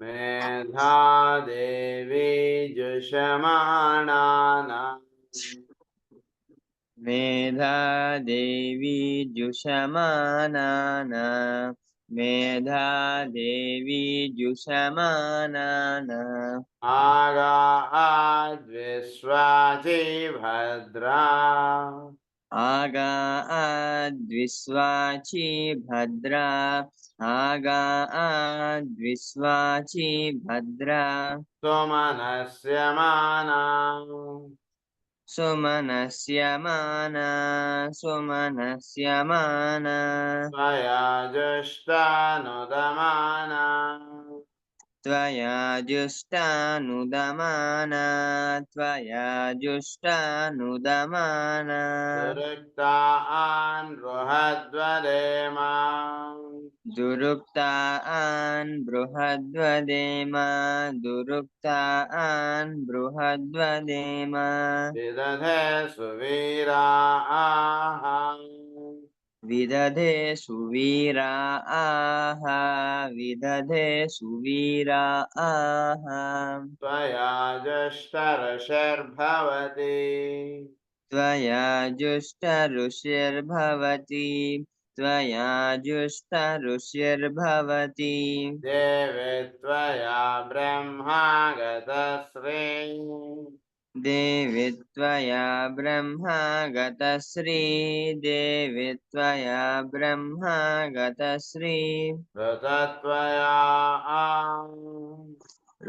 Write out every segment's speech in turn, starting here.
मेधा देवी जुषमाणाना। मेधा देवी जुषमानाना मेधा देवी जुषमानाना आगाद्विश्वाची भद्रा आगा आद्विश्वाची भद्रा। आगा आद्विश्वाची भद्रा। सुमनस्य माना। सुमनस्य माना। सुमनस्य माना। त्वया जुष्टानुदमाना। त्वया जुष्टानुदमाना। त्वया जुष्टानुदमाना दुरुक्तान् बृहद्वदेमा। दुरुक्तान् बृहद्वदेमा। दुरुक्तान् बृहद्वदेमा। विदधे सुवीरा। आहा विदधे सुवीरा आह विदधे सुवीरा। आह त्वया जुष्टऋषिर्भवति त्वया जुष्टऋषिर्भवति त्वया जुष्टऋषिर्भवति देवे त्वया ब्रह्मा देवि त्वया ब्रह्मा गतश्री। देवि त्वया ब्रह्मा गतश्री। ऋतत्वया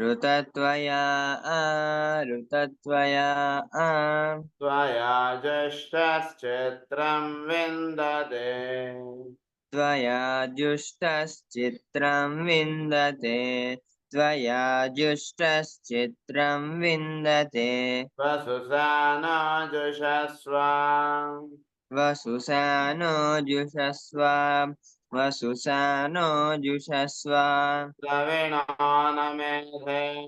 ऋतत्वया आ। ऋतत्वया आ त्वया जुष्टश्चित्रं विन्दते। त्वया जुष्टश्चित्रं विन्दते त्वया जुष्टश्चित्रं विन्दते। वसुसानो जुषस्व। वसुसानो जुषस्व। वसुसानो जुषस्व। द्रविणो न मेधे।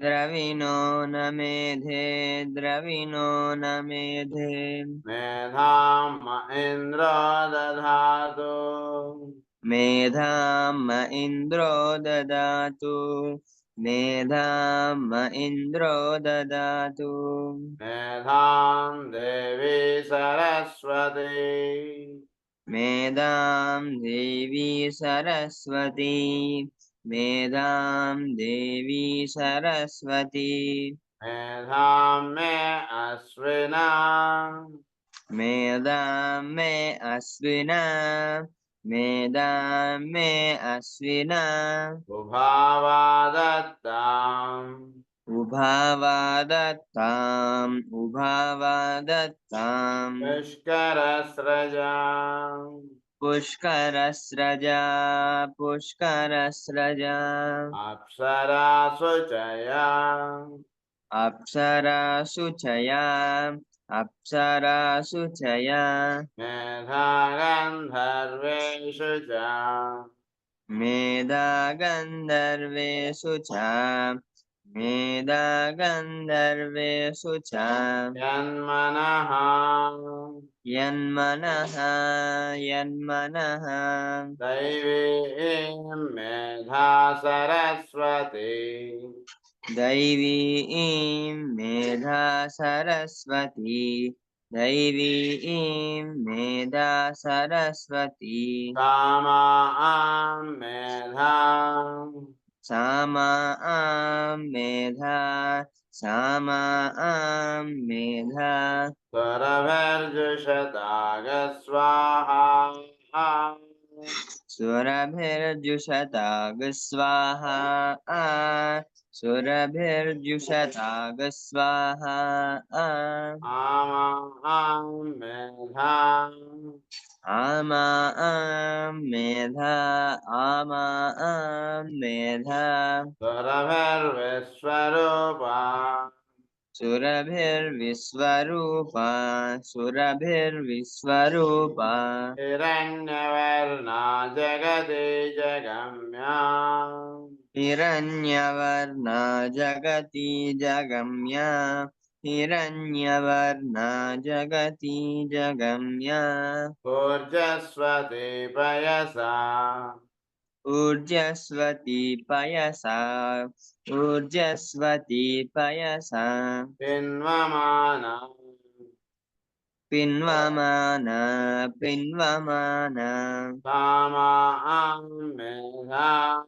द्रविणो न मेधे। द्रविणो न मेधे। मेधाम् इन्द्रो दधातु। मेधाम इन्द्रो ददातु। मेधाम इन्द्रो ददातु। मेधां देवी सरस्वती। मेधां देवी सरस्वती। मेधां देवी सरस्वती। मेधां मे अश्विना। मेधां मे अश्विना। मेधां मे अश्विना। उभावा दत्ताम् उभावादत्ताम्। उभावादत्ताम् पुष्करस्रजा पुष्करस्रजा। पुष्करस्रजा अप्सरासु चया अप्सराशुचया अप्सराशुचया मेधा गन्धर्वेषु च। मेधा गन्धर्वेषु च। मेधा गन्धर्वेषु च। यन्मनः। यन्मनः यन्मनः। दैवीं मेधा सरस्वती दैवीं मेधा सरस्वती। दैवीं मेधा सरस्वती। कामां मेधा। सामा आं मेधा। सामा आं मेधा। स्वरभिर्जुषतागस्वाहा सुरभिर्जुषताग स्वाहा सुरभिर्जुषताग स्वाहा आ। आमां मेधा। आमा मेधा। आमा आं मेधा। स्वरभिर्विश्वरूपा। सुरभिर्विश्वरूपा सुरभिर्विश्वरूपा। हिरण्यवर्णा जगति जगम्या। हिरण्यवर्णा जगति जगम्या। हिरण्यवर्णा जगति जगम्या। ऊर्जस्वती पयसा Urjasvati Payasa, Urjasvati Payasa, Pinvamana पिन्वमाना पिन्वमाना। सामा मेधा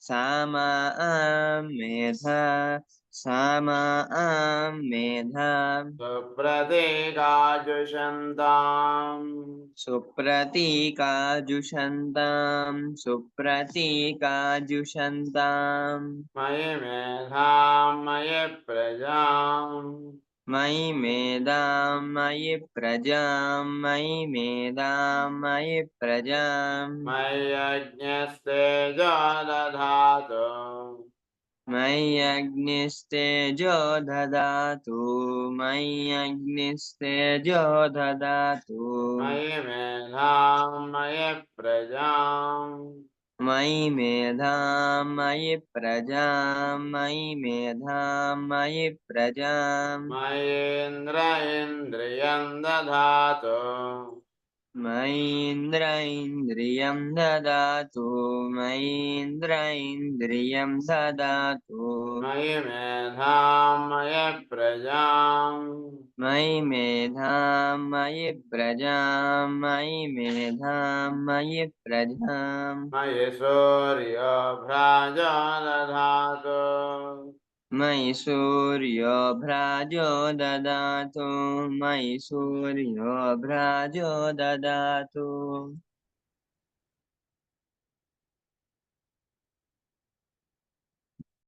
सामा मेधा सामा मेधा सुप्रतीकाजुषन्ताम्। सुप्रतीकाजुषन्ताम् सुप्रतीकाजुषन्ताम्। मयि मेधां मयि प्रजाम्। मयि मेधा मयि प्रजा मयि मेधा मयि प्रजां मय्यज्ञस्ते दधातु मय्यग्निस्ते जो ददातु मय्यग्निस्ते जो ददातु मयि मेधा मयि प्रजा मयि मेधा मयि प्रजा मयि मेधा मयि प्रजा। मयेन्द्र इन्द्रियं दधातु। मयीन्द्र इन्द्रियं ददातु मयीन्द्र इन्द्रियं ददातु। मयि मेधा मय प्रजा मयि मेधा मयि प्रजा मयि मेधा मयि प्रजा मयि सूर्य भ्रजा दधातु। mai suryo brajo dadatu mai suryo brajo dadatu